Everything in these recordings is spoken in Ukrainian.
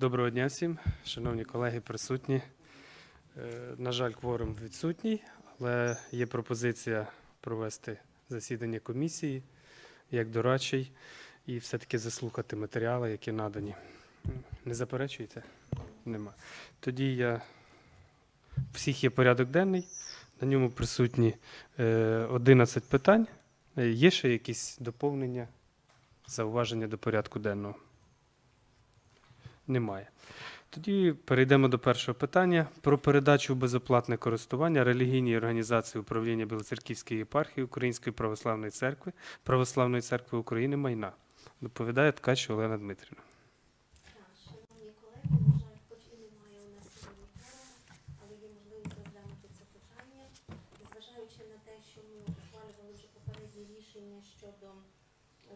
Доброго дня всім, шановні колеги, присутні. Е, На жаль, кворум відсутній, але є пропозиція провести засідання комісії як дорадчий і все-таки заслухати матеріали, які надані. Не заперечуєте? Нема. Тоді я всіх є порядок денний, на ньому присутні е, 11 питань. Е, Є ще якісь доповнення, зауваження до порядку денного? Немає. Тоді перейдемо до першого питання про передачу в безоплатне користування релігійній організації управління Білоцерківської єпархії Української православної церкви Православної церкви України майна. Доповідає ткач Олена Дмитрівна. Так, шановні колеги, на жаль, хоч і немає у нас сьогодні форуму, але є можливість розглянути це питання. І зважаючи на те, що ми ухвалювали вже попередні рішення щодо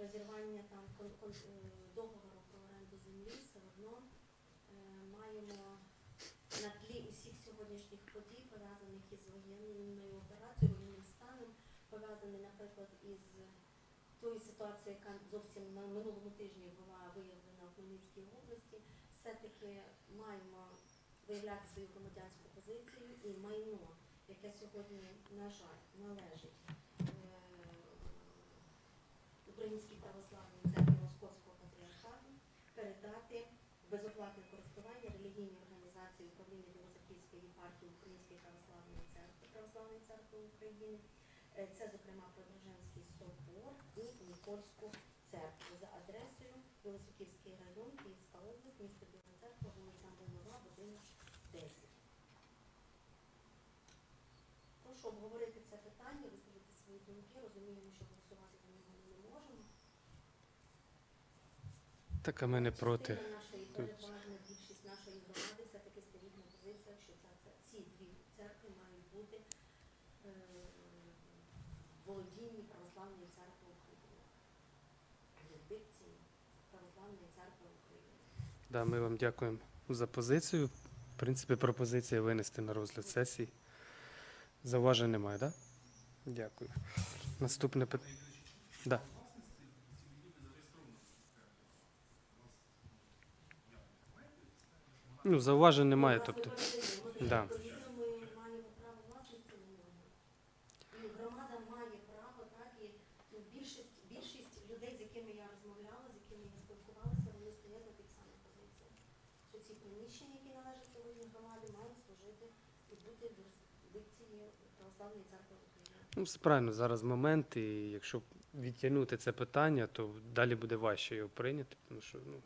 розірвання там кон- кон- е, договору про оренду землі, все одно е, маємо на тлі усіх сьогоднішніх подій, пов'язаних із воєнною операцією, воєнним станом, пов'язаний, наприклад, із тої ситуації, яка зовсім на минулому тижні була виявлена в Хмельницькій області, все-таки маємо виявляти свою громадянську позицію і майно, яке сьогодні, на жаль, належить е, Українській православній церкві Московського патріархату, передати в безоплатне користування релігійній організації управління Білоцерківської єпархії Української православної церкви Православної церкви України. Е, Це, зокрема, Преображенський собор і Нікольську церкву за адресою Білоцерківський район, Київська область, місто Біла Церква, вулиця Млинова, будинок 10. Прошу обговорити це питання, висловити свої думки. Розуміємо, що голосувати за нього ми не можемо. Так, а ми не проти. Тут- більшість нашої громади все-таки стоїть на позиціях, що ця, ця, ці дві церкви мають бути е, володінні Православної церкви України. Юрисдикції Православної церкви України. Да, ми вам дякуємо за позицію. В принципі, пропозиція винести на розгляд сесії. Зауважень немає, так? Да? Дякую. Наступне питання. Да. Ну, зауважень немає, тобто. Да. Громада має право, так, і ну, більшість, більшість людей, з якими я розмовляла, з якими я спілкувалася, вони стоять на тих самих позиціях. Що ці приміщення, які належать сьогодні громаді, мають служити і бути в юрисдикції Православної церкви України. Ну, все правильно, зараз момент, і якщо відтягнути це питання, то далі буде важче його прийняти, тому що, ну.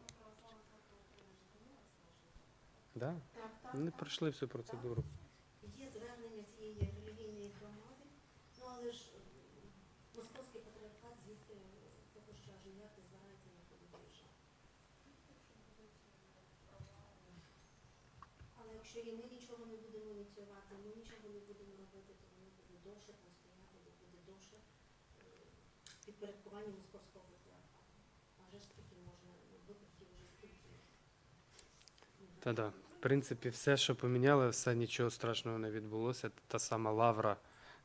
Да? Так, так, Не так. пройшли всю процедуру. Є звернення цієї релігійної громади, ну але ж московський патріархат звідти е, аж ніяк не збирається нікуди виїжджати. Але якщо і ми нічого не будемо ініціювати, ми нічого не будемо робити, то воно буде довше там стояти, буде довше е, підпорядкування московського патріархату. А вже ж таки можна ну, випадків вже скільки. Та-да. В принципі, все, що поміняли, все нічого страшного не відбулося. Та сама лавра,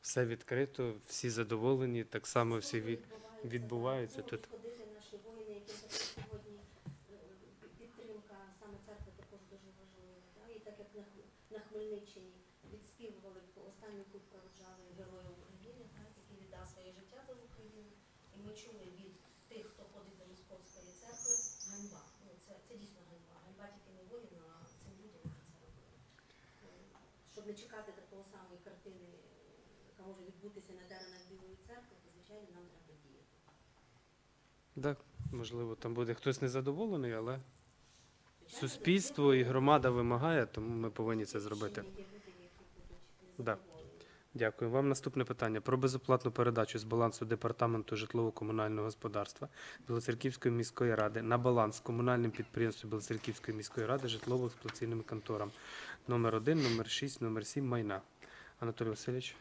все відкрито, всі задоволені, так само всі від... відбуваються тут. наші воїни, також сьогодні е, підтримка саме церкви також дуже важлива. Да? І так як на, на Хмельниччині відспівували останню путь проведжали героя України, так, який віддав своє життя за Україну. І ми чули від тих, хто ходить до Московської церкви, ганьба. Ну, це, це дійсно ганьба. Ганьба тільки не воїну, а цим людям, які це робили. Е, Щоб не чекати такої самої картини, яка може відбутися на теренах Білої церкви, то звичайно нам треба діяти. Так, можливо, там буде хтось незадоволений, але Звичайно, суспільство і громада вимагає, тому ми повинні це зробити. Є люди, які будуть Да. Дякую. Вам наступне питання про безоплатну передачу з балансу департаменту житлово-комунального господарства Білоцерківської міської ради на баланс комунальним підприємству Білоцерківської міської ради житлово-експлуатаційним конторам номер 1, номер 6, номер 7 майна. Анатолій Васильович.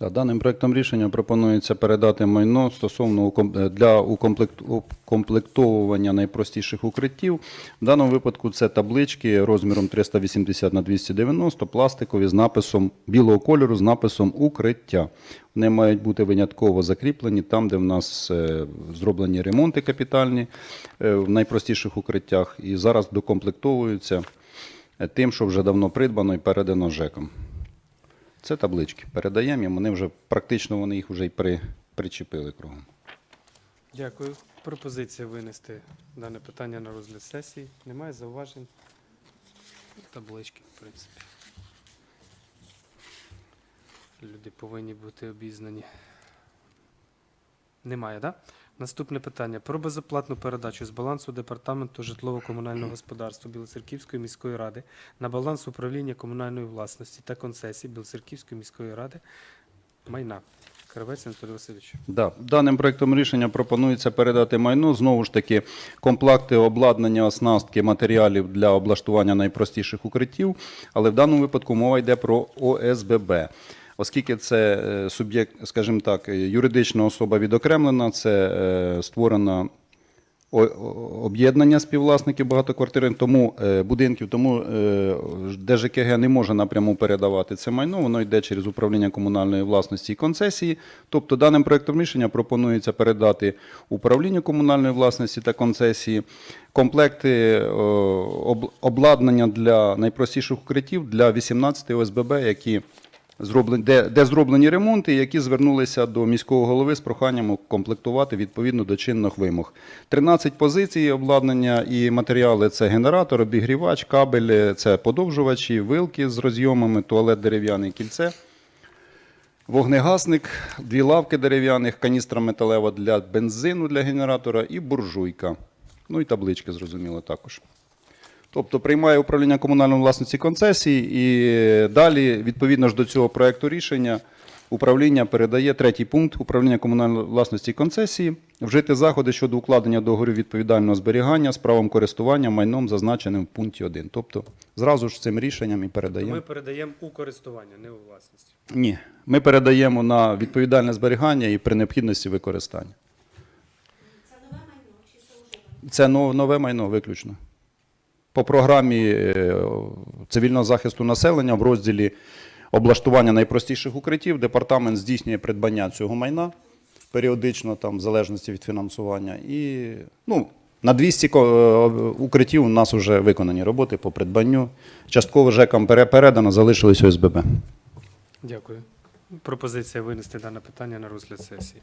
Да, Даним проектом рішення пропонується передати майно стосовно е, для укомплектовування найпростіших укриттів. В даному випадку це таблички розміром 380 на 290, пластикові з написом білого кольору з написом укриття. Вони мають бути винятково закріплені там, де в нас е, зроблені ремонти капітальні е, в найпростіших укриттях, і зараз докомплектовуються тим, що вже давно придбано і передано ЖЕКом. Це таблички. Передаємо їм, вони вже практично вони їх вже й при, причепили кругом. Дякую. Пропозиція винести дане питання на розгляд сесії. Немає зауважень. Таблички, в принципі. Люди повинні бути обізнані. Немає, так? Да? Наступне питання. Про безоплатну передачу з балансу Департаменту житлово-комунального господарства Білоцерківської міської ради на баланс управління комунальної власності та концесій Білоцерківської міської ради майна. Кравець Анатолій Васильович. Да. Даним проектом рішення пропонується передати майно. Знову ж таки, комплекти обладнання, оснастки, матеріалів для облаштування найпростіших укриттів. Але в даному випадку мова йде про ОСББ. Оскільки це е, суб'єкт, скажімо так, юридична особа відокремлена, це е, створена о- о- об'єднання співвласників багатоквартирних тому е, будинків, тому ДЖКГ не може напряму передавати це майно, воно йде через управління комунальної власності і концесії. Тобто даним проектом рішення пропонується передати управлінню комунальної власності та концесії комплекти обладнання для найпростіших укриттів для 18 ОСББ, які зроблені, де, де зроблені ремонти, які звернулися до міського голови з проханням комплектувати відповідно до чинних вимог. 13 позицій обладнання і матеріали це генератор, обігрівач, кабель, це подовжувачі, вилки з розйомами, туалет дерев'яне кільце. Вогнегасник, дві лавки дерев'яних, каністра металева для бензину для генератора і буржуйка. Ну і таблички, зрозуміло, також. Тобто приймає управління комунальної власності концесії і далі, відповідно ж до цього проекту рішення, управління передає третій пункт управління комунальної власності концесії вжити заходи щодо укладення договорів відповідального зберігання з правом користування майном, зазначеним в пункті 1. Тобто зразу ж цим рішенням і передаємо. Ми передаємо у користування, не у власність. Ні, ми передаємо на відповідальне зберігання і при необхідності використання. Це нове майно чи це вже? Це нове майно виключно. По програмі е, цивільного захисту населення в розділі облаштування найпростіших укриттів департамент здійснює придбання цього майна періодично, там, в залежності від фінансування. І ну, на 200 е, укриттів у нас вже виконані роботи по придбанню. Частково ЖЕКам пере- передано, залишились ОСББ. Дякую. Пропозиція винести дане питання на розгляд сесії.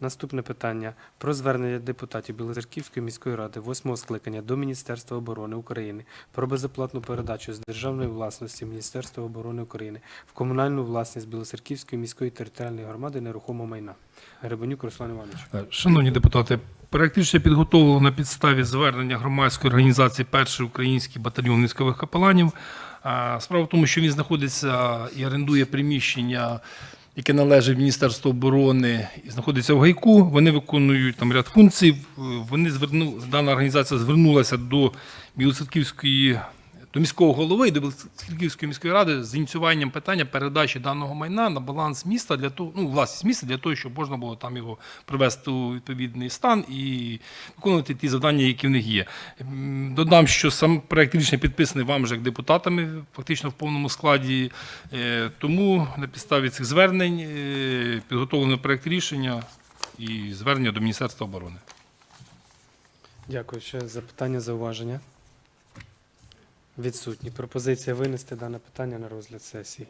Наступне питання про звернення депутатів Білоцерківської міської ради восьмого скликання до Міністерства оборони України про безоплатну передачу з державної власності Міністерства оборони України в комунальну власність Білоцерківської міської територіальної громади нерухомого майна. Гребенюк Руслан Іванович. Е, Шановні депутати, рішення підготовлено на підставі звернення громадської організації Перший український батальйон військових капеланів. Справа в тому, що він знаходиться і орендує приміщення, яке належить Міністерству оборони і знаходиться в гайку. Вони виконують там ряд функцій. Вони зверну, дана організація звернулася до Білоцерківської до міського голови і до Білоцерківської міської ради з ініціюванням питання передачі даного майна на баланс міста для того, ну власність міста для того, щоб можна було там його привести у відповідний стан і виконувати ті завдання, які в них є. Додам, що сам проект рішення підписаний вам же як депутатами, фактично в повному складі. Е, Тому на підставі цих звернень е, підготовлено проект рішення і звернення до Міністерства оборони. Дякую. Ще запитання, зауваження. Відсутні. Пропозиція винести дане питання на розгляд сесії.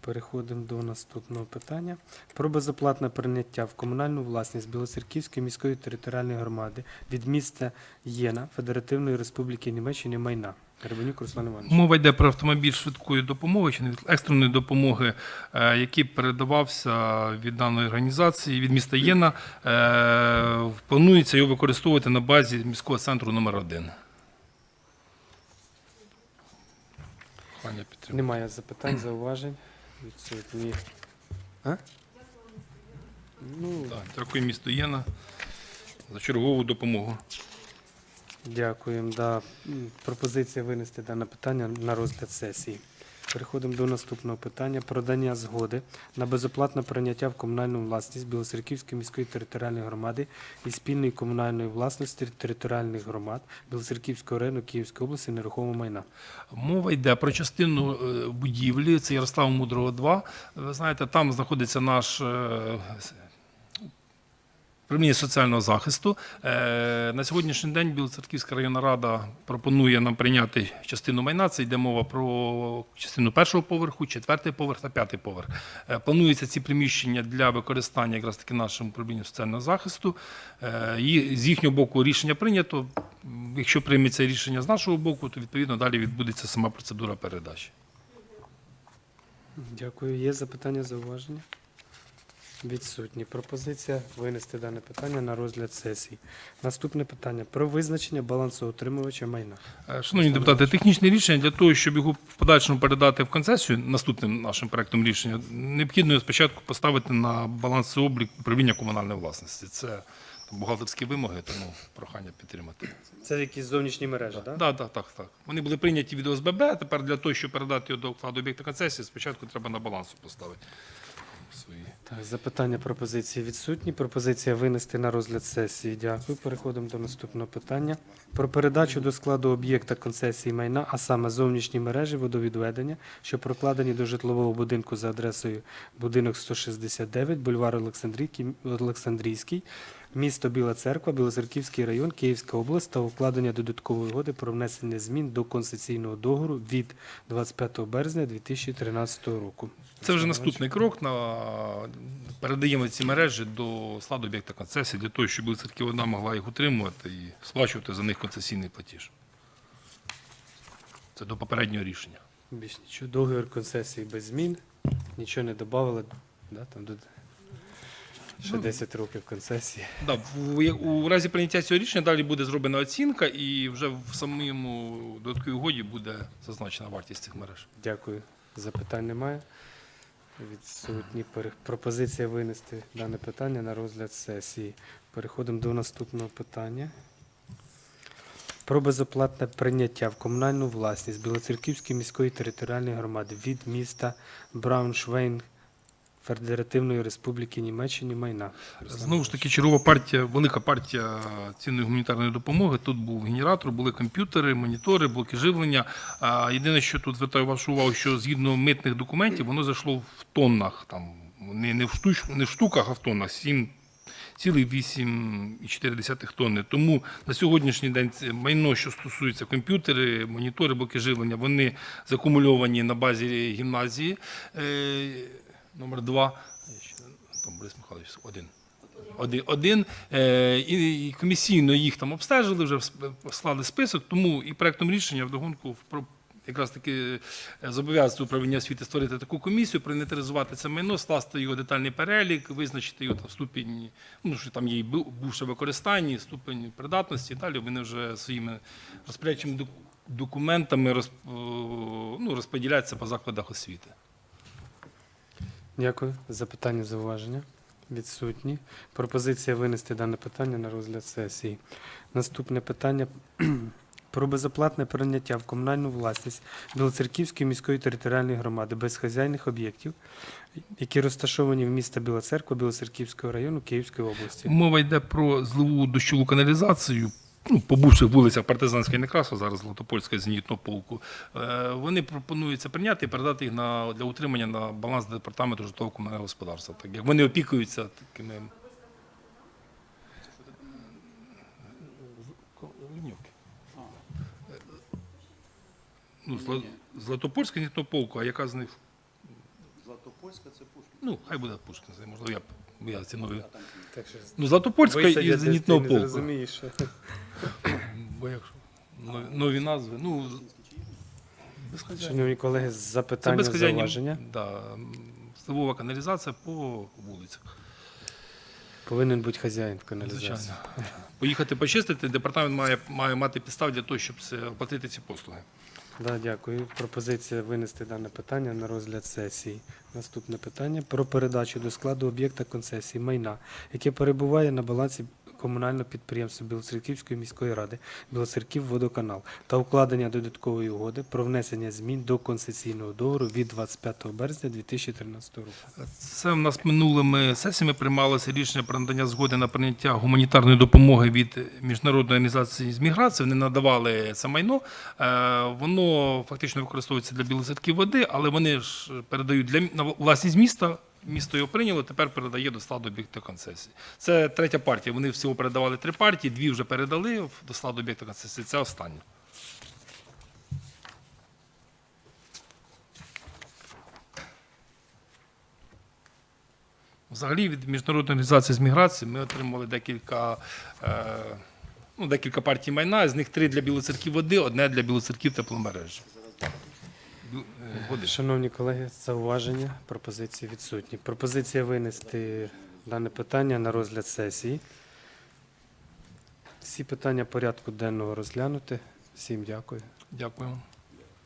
Переходимо до наступного питання. Про безоплатне прийняття в комунальну власність Білоцерківської міської територіальної громади від міста Єна Федеративної Республіки Німеччини майна. Гребенюк Руслан Іванович. Мова йде про автомобіль швидкої допомоги чи екстреної допомоги, е, який передавався від даної організації від міста Єна. Е, Планується його використовувати на базі міського центру номер 1 Прохання підтримати. Немає запитань, зауважень. Відсутні. А? Ну, Так, Дякую місту Єна за чергову допомогу. Дякуємо. Да. М, Пропозиція винести дане питання на розгляд сесії. Переходимо до наступного питання. Продання згоди на безоплатне прийняття в комунальну власність Білоцерківської міської територіальної громади і спільної комунальної власності територіальних громад Білоцерківського району Київської області нерухомого майна. Мова йде про частину е, будівлі, це Ярослава Мудрого 2. Ви знаєте, там знаходиться наш е, управління соціального захисту. Е, На сьогоднішній день Білоцерківська районна рада пропонує нам прийняти частину майна. Це йде мова про частину першого поверху, четвертий поверх та п'ятий поверх. Е, Плануються ці приміщення для використання якраз таки нашим управлінням соціального захисту. Е, З їхнього боку рішення прийнято. Якщо прийметься рішення з нашого боку, то відповідно далі відбудеться сама процедура передачі. Дякую. Є запитання, зауваження? Відсутні. Пропозиція винести дане питання на розгляд сесії. Наступне питання про визначення балансоутримувача майна. Е, Шановні депутати, технічне рішення для того, щоб його в подальшому передати в концесію наступним нашим проектом рішення, необхідно спочатку поставити на балансооблік управління комунальної власності. Це бухгалтерські вимоги, тому прохання підтримати. Це якісь зовнішні мережі, так? Да, да, так, так. Вони були прийняті від ОСББ. Тепер для того, щоб передати його до складу об'єкта концесії, спочатку треба на балансу поставити свої. Так, запитання пропозиції відсутні. Пропозиція винести на розгляд сесії. Дякую. Переходимо до наступного питання. Про передачу до складу об'єкта концесії майна, а саме зовнішні мережі водовідведення, що прокладені до житлового будинку за адресою будинок 169, бульвар Олександрійський, місто Біла Церква, Білоцерківський район, Київська область та укладення додаткової угоди про внесення змін до концесійного договору від 25 березня 2013 року. Це вже наступний крок. На... Передаємо ці мережі до складу об'єкта концесії для того, щоб церква одна могла їх утримувати і сплачувати за них концесійний платіж. Це до попереднього рішення. Більш нічого. Договір концесії без змін. Нічого не додавали. Да, там до... Ще Ну. 10 років концесії. Да, в, у разі прийняття цього рішення далі буде зроблена оцінка, і вже в самому додатковій угоді буде зазначена вартість цих мереж. Дякую. Запитань немає. Відсутні пропозиція винести дане питання на розгляд сесії. Переходимо до наступного питання. Про безоплатне прийняття в комунальну власність Білоцерківської міської територіальної громади від міста Брауншвейн Федеративної Республіки Німеччини майна. Знову ж таки, чергова партія, велика партія цінної гуманітарної допомоги. Тут був генератор, були комп'ютери, монітори, блоки живлення. А єдине, що тут звертаю вашу увагу, що згідно митних документів, воно зайшло в тоннах, там не, не, в, штуч, не в штуках, а в тоннах. 7 цілих 8,4 тонни. Тому на сьогоднішній день це майно, що стосується комп'ютери, монітори, блоки живлення, вони закумульовані на базі гімназії е, номер 2. Там Борис Михайлович, один. Один, один е, і, і комісійно їх там обстежили, вже склали список, тому і проектом рішення вдогонку впро- якраз таки е, зобов'язується управління освіти створити таку комісію, проінвентаризувати це майно, скласти його детальний перелік, визначити його там ступінь, ну що там є і бу- бувше використання, ступень придатності. Далі вони вже своїми розпорядчими документами розп, ну, розподіляються по закладах освіти. Дякую. Запитання, зауваження? Відсутні. Пропозиція винести дане питання на розгляд сесії. Наступне питання про безоплатне прийняття в комунальну власність Білоцерківської міської територіальної громади безхазяйних об'єктів, які розташовані в місті Біла Церква Білоцерківського району Київської області. Мова йде про зливу дощову каналізацію. Ну, по бувших вулицях Партизанська і Некрасова, зараз Златопольська і зенітного полку. Е, Вони пропонуються прийняти і передати їх на, для утримання на баланс департаменту житлового комунального господарства. Так як вони опікуються такими. Ну, Зла- Златопольська зенітного полку, а яка з них? Златопольська це Пушкін. Ну, хай буде Пушкін, це, можливо, я, я ці нові. Так що Ну, Златопольська і зенітного полку. зрозумієш. що- Бо якщо нові, нові назви, ну. Шановні колеги, Це запитання, безхазяйні, зауваження. да, м, сливова каналізація по вулицях. Повинен бути хазяїн в каналізації. Звичайно. Поїхати почистити, департамент має, має мати підстав для того, щоб це, оплатити ці послуги. Да, дякую. Пропозиція винести дане питання на розгляд сесії. Наступне питання про передачу до складу об'єкта концесії майна, яке перебуває на балансі комунального підприємства Білоцерківської міської ради Білоцерків водоканал та укладення додаткової угоди про внесення змін до концесійного договору від 25 березня 2013 року. Це в нас минулими сесіями приймалося рішення про надання згоди на прийняття гуманітарної допомоги від міжнародної організації з міграції. Вони надавали це майно. Е, Воно фактично використовується для білоцерків води, але вони ж передають для власність міста. Місто його прийняло, тепер передає до складу об'єкта концесії. Це третя партія. Вони всього передавали три партії, дві вже передали до складу об'єкта концесії. Це остання. Взагалі від міжнародної організації з міграції ми отримали декілька, е, ну, декілька партій майна, з них три для білоцерків води, одне для білоцерків тепломережі. Бі- е, Шановні колеги, зауваження, пропозиції відсутні. Пропозиція винести дане питання на розгляд сесії. Всі питання порядку денного розглянути. Всім дякую. Дякую.